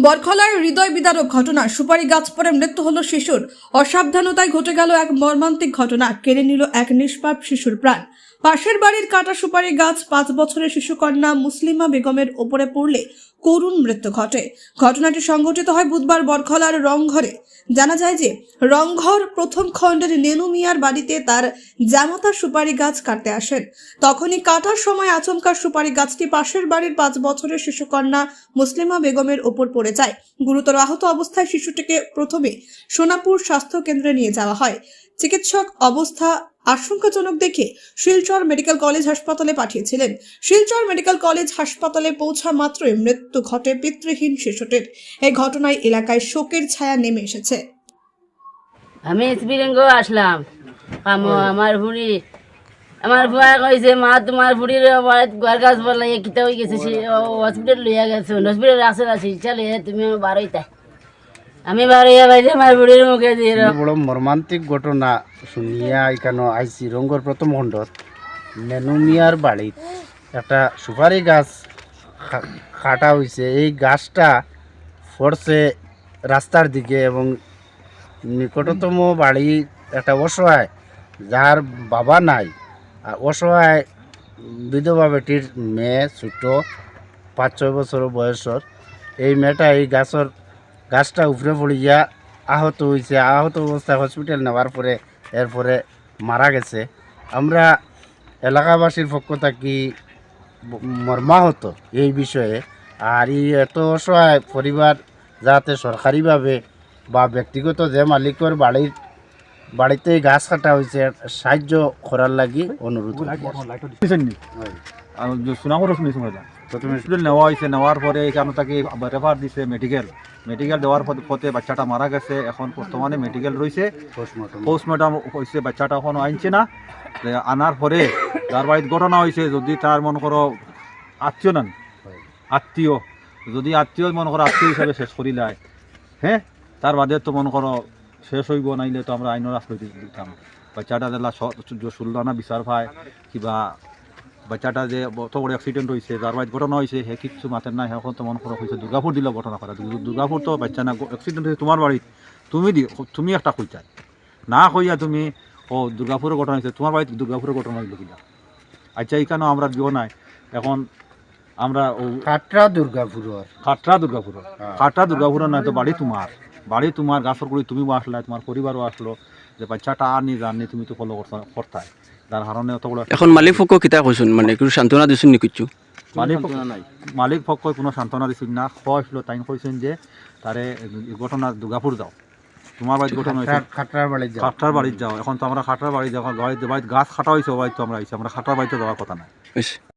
বরখলায় হৃদয় বিদারক ঘটনা সুপারি গাছ পরে মৃত্যু হলো শিশুর। অসাবধানতায় ঘটে গেল এক মর্মান্তিক ঘটনা, কেড়ে নিল এক নিষ্পাপ শিশুর প্রাণ। পাশের বাড়ির কাটা সুপারি গাছ পাঁচ বছরের শিশুকন্যা মুসলিমা বেগমের ওপরে পড়লে করুণ মৃত্যু ঘটে। ঘটনাটি সংঘটিত হয় বুধবার বরখলার রংঘরে। জানা যায় যে রংঘর প্রথম খণ্ডের নেনু মিয়ার বাড়িতে তার জামাতা সুপারি গাছ কাটতে আসেন। তখনই কাটার সময় আচমকা সুপারি গাছটি পাশের বাড়ির পাঁচ বছরের শিশুকন্যা মুসলিমা বেগমের ওপর পড়ে যায়। গুরুতর আহত অবস্থায় শিশুটিকে প্রথমে সোনাপুর স্বাস্থ্য কেন্দ্রে নিয়ে যাওয়া হয়। চিকিৎসক অবস্থা আশঙ্কাজনক দেখে শিলচর মেডিকেল কলেজ হাসপাতালে পাঠিয়েছিলেন। শিলচর মেডিকেল কলেজ হাসপাতালে পৌঁছা মাত্রই মৃত্যু ঘটে পিতৃহীন শিশুটির। এই ঘটনায় এলাকায় শোকের ছায়া নেমে এসেছে। আমি স্পিরিঙ্গ আসলাম। আমার বুড়ি আমার বুয়া কইছে মা তোমার বুড়ির গোয়ার গাছ বলে কিতা হয়ে গেছে হসপিটাল লইয়া গেছে হসপিটাল আছে না চলে তুমি বারোইতা আমি বারোইয়া বাইছে আমার বুড়ির মুখে দিয়ে বড় মর্মান্তিক ঘটনা শুনিয়া এখানে আইসি রঙ্গর প্রথম খণ্ডত। নেনুমিয়ার বাড়িত একটা সুপারি গাছ কাটা হয়েছে এই গাছটা পড়ছে রাস্তার দিকে এবং নিকটতম বাড়ি একটা অসহায়, যার বাবা নাই। আর অসহায় বিধবা বেটির মেয়ে ছোট, পাঁচ ছয় বছর বয়সর। এই মেয়েটা এই গাছের গাছটা উপরে পড়ে পড়িয়া আহত হয়েছে আহত অবস্থায় হসপিটাল নেওয়ার পরে এরপরে মারা গেছে। আমরা এলাকাবাসীর পক্ষ থাকি মর্মাহত এই বিষয়ে। আর এই এত অসহায় পরিবার যাতে সরকারিভাবে বা ব্যক্তিগত যে মালিকর বাড়ির বাড়িতে গাছ কাটা হয়েছে সাহায্য করার লাগি অনুরোধ সুনামরও মজা প্রথমে হসপিটাল নেওয়া হয়েছে নেওয়ার পরে এখানে তাকে রেফার দিছে মেডিকেল মেডিকেল দেওয়ার পথে- বাচ্চাটা মারা গেছে এখন বর্তমানে মেডিকেল রয়েছে। পোস্টমর্টম হয়েছে বাচ্চাটা এখনও আনছে না। আনার পরে তার বাড়িতে ঘটনা হয়েছে যদি তার মনে করো আত্মীয় নেন আত্মীয়। যদি আত্মীয় মনে করো আত্মীয় হিসাবে শেষ করি যায় হ্যাঁ? তার বাদে তো মনে করো শেষ হইব নাইলে তো আমরা আইনের রাস্তা দিতাম। বাচ্চাটা যেলা সুলদানা বিচার পায় কিবা বাচ্চাটা যে অত বড় অ্যাক্সিডেন্ট হয়েছে যার বাড়িতে ঘটনা হয়েছে সে কিচ্ছু মাতের নাই এখন তো মনে করো হয়েছে দুর্গাপুর দিল ঘটনা করা দুর্গাপুর তো বাচ্চা না অ্যাক্সিডেন্ট হয়েছে তোমার বাড়িতে তুমি দি তুমি একটা কইতা। না কইয়া তুমি ও দুর্গাপুরের ঘটনা হয়েছে তোমার বাড়িতে দুর্গাপুরের ঘটনা হইল কিনা? আচ্ছা এইখানেও আমরা দিও নাই। এখন আমরা ও কাটরা দুর্গাপুরের। কাটরা দুর্গাপুর হ্যাঁ। খাটরা দুর্গাপুর নয় তো বাড়ি তোমার। বাড়ি তোমার গাছর করে তুমি আসলে তোমার পরিবারও আসলো যে বাচ্চাটা আর নি জাননি তুমি তো ফলো করতাই। যার কারণে অত বড় এখন মালিক পক্ষ কিতা কৈছোন মানে একটু সান্ত্বনা দিছোন নি কিছু মালিক মালিক পক্ষ কোনো সান্ত্বনা দিছিল না। কইছিল তাই কইছেন যে তারে এই ঘটনা দুর্গাপুর যাও। তোমার বাড়িতে ঘটনা হয়েছে। খাটরা- খাটরার বাড়ি যাও। খাটরার বাড়িতে যাও। এখন তো আমরা খাটরার বাড়ি যাও বাড়িতে বাড়িতে গাছ খাটা হয়েছে বাড়িতে তো আমরা আইছি। আমরা খাটরার বাড়িতে যাওয়ার কথা না